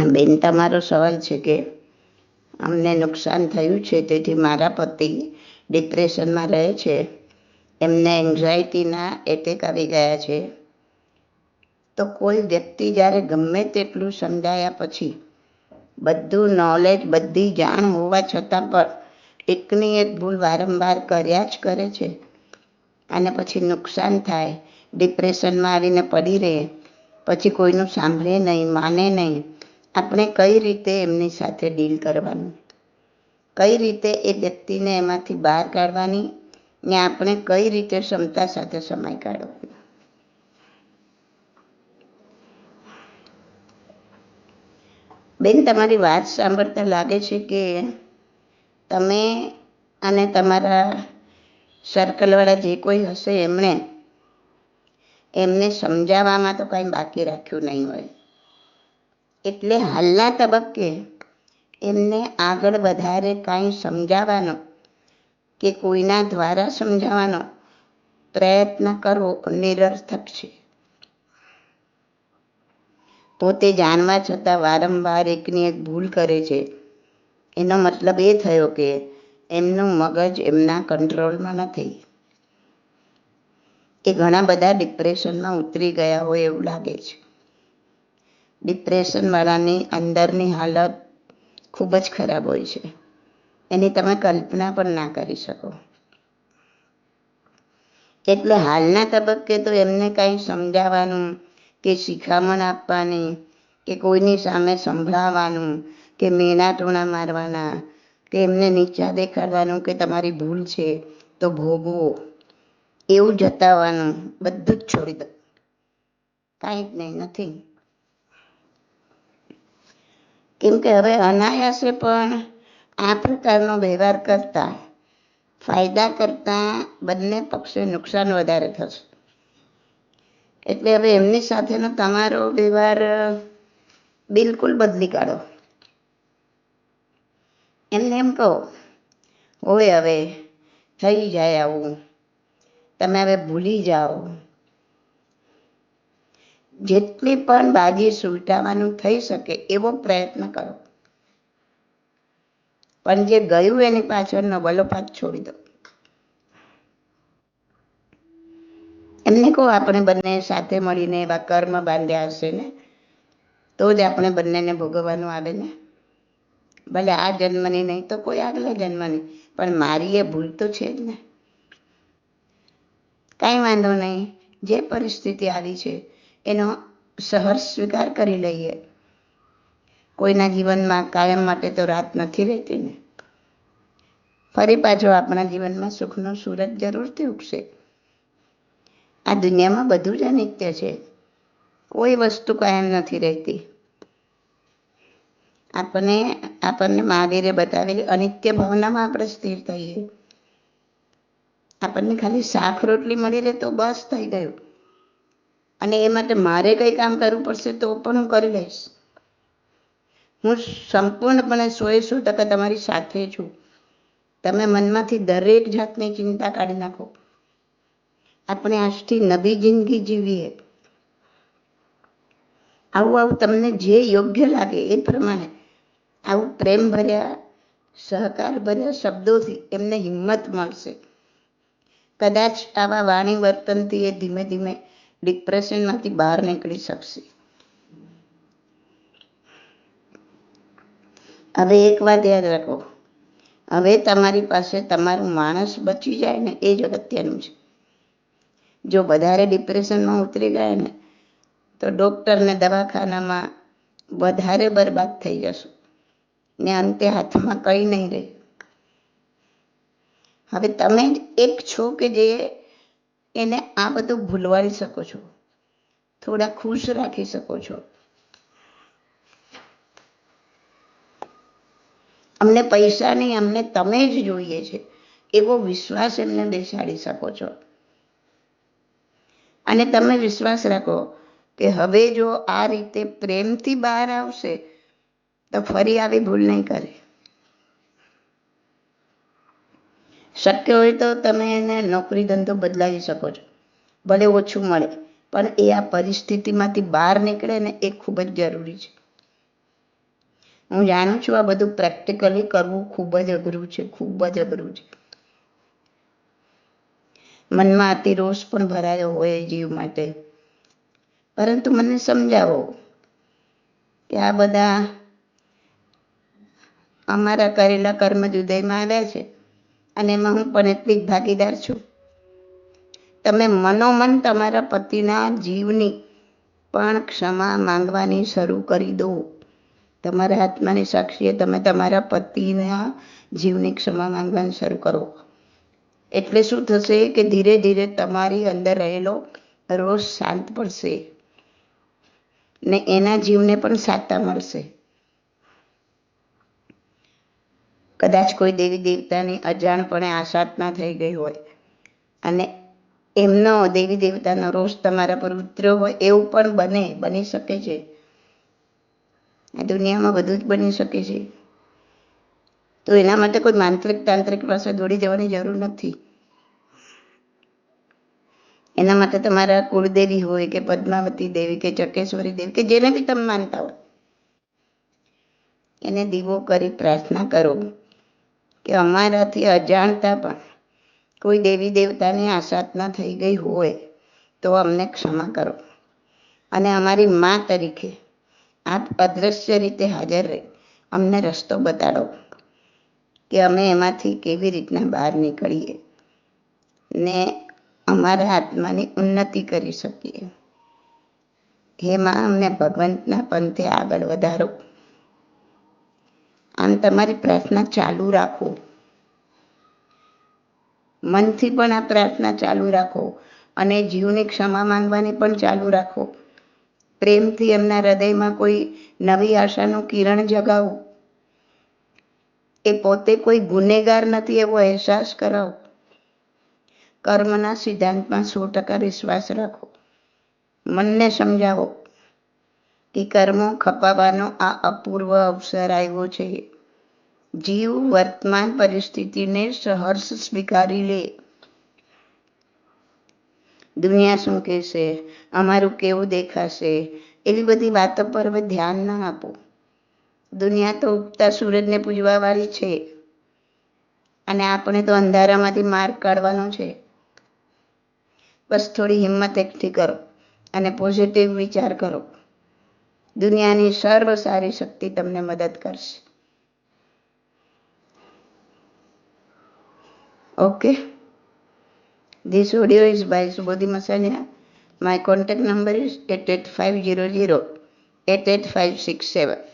બેન, તમારો સવાલ છે કે અમને નુકસાન થયું છે, તેથી મારા પતિ ડિપ્રેશનમાં રહે છે. એમને એન્ઝાયટીના એટેક આવી ગયા છે. તો કોઈ વ્યક્તિ જ્યારે ગમે તેટલું સમજાયા પછી બધું નોલેજ બધી જાણ હોવા છતાં પણ એકની એક ભૂલ વારંવાર કર્યા જ કરે છે. અને પછી નુકસાન થાય, ડિપ્રેશનમાં આવીને પડી રહે, પછી કોઈનું સાંભળે નહીં, માને નહીં આપણે કઈ રીતે એમની સાથે ડીલ કરવાનું? કઈ રીતે એ વ્યક્તિને એમાંથી બહાર કાઢવાની? ને આપણે કઈ રીતે ક્ષમતા સાથે સમય કાઢવાનો? બેન, તમારી વાત સાંભળતા લાગે છે કે તમે અને તમારા સર્કલવાળા જે કોઈ હશે એમણે એમને સમજાવવામાં તો કાંઈ બાકી રાખ્યું નહીં હોય. એટલે હાલના તબક્કે એમને આગળ વધારે કાંઈ સમજાવવાનો કે કોઈના દ્વારા સમજાવવાનો પ્રયત્ન કરવો નિરર્થક છે પોતે જાણવા છતાં વારંવાર એકની એક ભૂલ કરે છે. એનો મતલબ એ થયો કે એમનું મગજ એમના કંટ્રોલમાં નથી. એ ઘણા બધા ડિપ્રેશનમાં ઉતરી ગયા હોય એવું લાગે છે. ડિપ્રેશનવાળાની અંદરની હાલત ખૂબ જ ખરાબ હોય છે. એની તમે કલ્પના પણ ના કરી શકો. એટલે હાલના તબક્કે તો એમને કાંઈ સમજાવવાનું કે શિખામણ આપવાની, કે કોઈની સામે સંભળાવવાનું, કે મેના ટોણા મારવાના, કે એમને નીચા દેખાડવાનું કે તમારી ભૂલ છે તો ભોગવો. એવું જતાવવાનું, બધું જ છોડી દો. કાંઈ જ નહીં નથી કેમ કે હવે અનાયાસે પણ આ પ્રકારનો વ્યવહાર કરતા ફાયદા કરતાં બંને પક્ષે નુકસાન વધારે થશે. એટલે હવે એમની સાથેનો તમારો વ્યવહાર બિલકુલ બદલી કાઢો. એમને એમ કહો હોય હવે થઈ જાય આવું. તમે હવે ભૂલી જાઓ. જેટલી પણ બાજી સુલટાવાનું થઈ શકે એવો પ્રયત્ન કરો. પણ જે ગયું એની પાછળનો વલોપાત છોડી દો. એમને કહો આપણે બંને સાથે મળીને એવા કર્મ બાંધ્યા હશે ને, તો જ આપણે બંનેને ભોગવવાનું આવે ને. ભલે આ જન્મની નહીં તો કોઈ આગલા જન્મની, પણ મારી એ ભૂલ તો છે જ ને. કાંઈ વાંધો નહીં, જે પરિસ્થિતિ આવી છે એનો સહર્ષ સ્વીકાર કરી લઈએ. કોઈના જીવનમાં કાયમ માટે તો રાત નથી રહેતી ને. ફરી પાછો આપણા જીવનમાં સુખનો સૂરજ જરૂરથી ઉગશે. આ દુનિયામાં બધું જ અનિત્ય છે. કોઈ વસ્તુ કાયમ નથી રહેતી. આપણને આપણને મહાવીરે બતાવેલી અનિત્ય ભાવનામાં આપણે સ્થિર થઈએ. આપણને ખાલી શાક રોટલી મળી રહે તો બસ થઈ ગયું. અને એ માટે મારે કંઈ કામ કરવું પડશે તો પણ હું કરી લઈશ. હું સંપૂર્ણપણે સોએ સો ટકા તમારી સાથે છું. તમે મનમાંથી દરેક જાતની ચિંતા કાઢી નાખો. આપણે આજથી નવી જિંદગી જીવીએ. આવું આવું તમને જે યોગ્ય લાગે એ પ્રમાણે આવું પ્રેમ ભર્યા સહકાર ભર્યા શબ્દોથી એમને હિંમત મળશે. કદાચ આવા વાણી વર્તનથી એ ધીમે ધીમે ડિપ્રેશનમાંથી બહાર નીકળી શકશે. હવે એક વાત યાદ રાખો. હવે તમારી પાસે તમારું માણસ બચી જાય ને એ જ અગત્યનું છે. જો વધારે ડિપ્રેશનમાં ઉતરી ગયા ને, તો ડૉક્ટરને દવાખાનામાં વધારે બરબાદ થઈ જશો. ને અંતે હાથમાં કંઈ નહીં રહે. હવે તમે જ એક છો કે જે એને આ બધું ભૂલવાઈ શકો છો. થોડા ખુશ રાખી શકો છો. અમને પૈસા નહીં, અમને તમે જ જોઈએ છે. એવો વિશ્વાસ એમને બેસાડી શકો છો. અને તમે વિશ્વાસ રાખો કે હવે જો આ રીતે પ્રેમથી બહાર આવશે, તો ફરી આવી ભૂલ નહીં કરે. શક્ય હોય તો તમે એને નોકરી ધંધો બદલાવી શકો છો. ભલે ઓછું મળે, પણ એ આ પરિસ્થિતિમાંથી બહાર નીકળે ને એ ખૂબ જ જરૂરી છે. હું જાણું છું આ બધું પ્રેક્ટિકલી કરવું ખૂબ જ અઘરું છે, ખૂબ જ અઘરું છે. મનમાં અતિ રોષ પણ ભરાયો હોય જીવ માટે. પરંતુ મને સમજાવો કે આ બધા અમારા કરેલા કર્મ જુદાઈમાં આવ્યા છે. અને એમાં હું પણ એટલી જ ભાગીદાર છું. તમે મનોમન તમારા પતિના જીવની પણ ક્ષમા માંગવાની શરૂ કરી દો. તમારા આત્માની સાક્ષીએ તમે તમારા પતિના જીવની ક્ષમા માંગવાની શરૂ કરો. એટલે શું થશે કે ધીરે ધીરે તમારી અંદર રહેલો રોષ શાંત પડશે ને એના જીવને પણ સાતા મળશે. કદાચ કોઈ દેવી દેવતાની અજાણપણે આસાધના થઈ ગઈ હોય અને એમનો દેવી દેવતાનો રોષ તમારા પર ઉતર્યો હોય એવું પણ બને, બની શકે છે. દુનિયામાં બધું જ બની શકે છે. તો એના માટે કોઈ માંત્રિક તાંત્રિક પાસે દોડી જવાની જરૂર નથી. એના માટે તમારા કુળદેવી હોય કે પદ્માવતી દેવી કે ચકેશ્વરી દેવી કે જેને બી તમે માનતા હોય, એને દીવો કરી પ્રાર્થના કરો. કે અમારાથી અજાણતા પણ કોઈ દેવી દેવતાની આસાધના થઈ ગઈ હોય તો અમને ક્ષમા કરો. અને અમારી મા તરીકે આપ અદ્રશ્ય રીતે હાજર રહી. અમને રસ્તો બતાડો કે અમે એમાંથી કેવી રીતના બહાર નીકળીએ ને અમારા આત્માની ઉન્નતિ કરી શકીએ. હે માં, અમને ભગવંતના પંથે આગળ વધારો. આમ તમારી પ્રાર્થના ચાલુ રાખો. મનથી પણ આ પ્રાર્થના ચાલુ રાખો અને જીવની ક્ષમા માંગવાની પણ ચાલુ રાખો. પ્રેમથી એમના હૃદયમાં કોઈ નવી આશાનું કિરણ જગાવો. એ પોતે કોઈ ગુનેગાર નથી એવો અહેસાસ કરાવો. કર્મના સિદ્ધાંતમાં સો ટકા વિશ્વાસ રાખો. મનને સમજાવો. કે કર્મો ખપાવવાનો આ અપૂર્વ અવસર આવ્યો છે. જીવ વર્તમાન પરિસ્થિતિને સહર્ષ સ્વીકારી લે. દુનિયા શું કહેશે? અમારું કેવું દેખાશે? એવી બધી વાતો પર હવે ધ્યાન ના આપો. દુનિયા તો ઉગતા સૂરજને પૂજવાવાળી છે. અને આપણે તો અંધારામાંથી માર્ગ કાઢવાનો છે. બસ થોડી હિંમત એકઠી કરો અને પોઝિટિવ વિચાર કરો. દુનિયાની સર્વ સારી શક્તિ તમને મદદ કરશે okay audio is by Subodhi Masanya. My contact number is 88500 88567.